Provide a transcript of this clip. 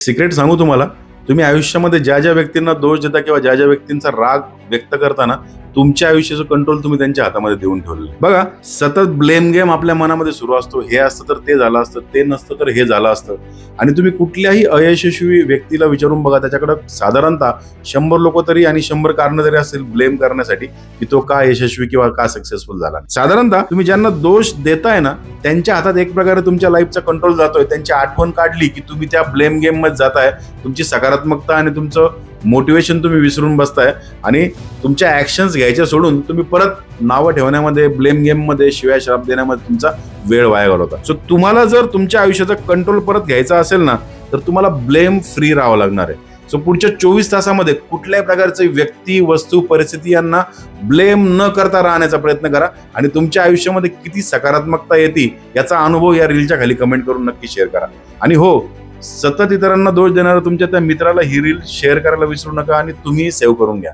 Secret सांगू तुम्हाला. तुम्ही आयुष्यामध्ये ज्या ज्या व्यक्तींना दोष देता किंवा ज्या ज्या व्यक्तींचा राग व्यक्त करताना तुमच्या आयुष्याचं कंट्रोल तुम्ही त्यांच्या हातामध्ये देऊन ठेवलेलं बघा सतत ब्लेम गेम आपल्या मनामध्ये सुरू असतो. हे असतं तर ते झालं असतं ते नसतं तर हे झालं असतं. आणि तुम्ही कुठल्याही अयशस्वी व्यक्तीला विचारून बघा त्याच्याकडे साधारणतः शंभर लोक तरी आणि शंभर कारणं तरी असतील ब्लेम करण्यासाठी की तो का यशस्वी किंवा का सक्सेसफुल झाला. साधारणतः तुम्ही ज्यांना दोष देताय ना त्यांच्या हातात एक प्रकारे तुमच्या लाईफचा कंट्रोल जातोय. त्यांची आठवण काढली की तुम्ही त्या ब्लेम गेममध्ये जाताय. तुमची सकारात्मक सकारात्मकता आणि तुमचं मोटिवेशन तुम्ही विसरून बसताय आणि तुमच्या ऍक्शन्स घ्यायच्या सोडून तुम्ही परत नावं ठेवण्यामध्ये ब्लेम गेममध्ये शिवाय श्राप देण्यामध्ये तुमचा वेळ वाया घालवता. सो तुम्हाला जर तुमच्या आयुष्याचा कंट्रोल परत घ्यायचा असेल ना तर तुम्हाला ब्लेम फ्री राहावं लागणार आहे. सो पुढच्या चोवीस तासामध्ये कुठल्याही प्रकारचे व्यक्ती वस्तू परिस्थिती यांना ब्लेम न करता राहण्याचा प्रयत्न करा आणि तुमच्या आयुष्यामध्ये किती सकारात्मकता येते याचा अनुभव या रीलच्या खाली कमेंट करून नक्की शेअर करा. आणि हो सतत इतरांना दोष देणाऱ्या तुमच्या त्या मित्राला ही रील शेअर करायला विसरू नका आणि तुम्ही सेव्ह करून घ्या.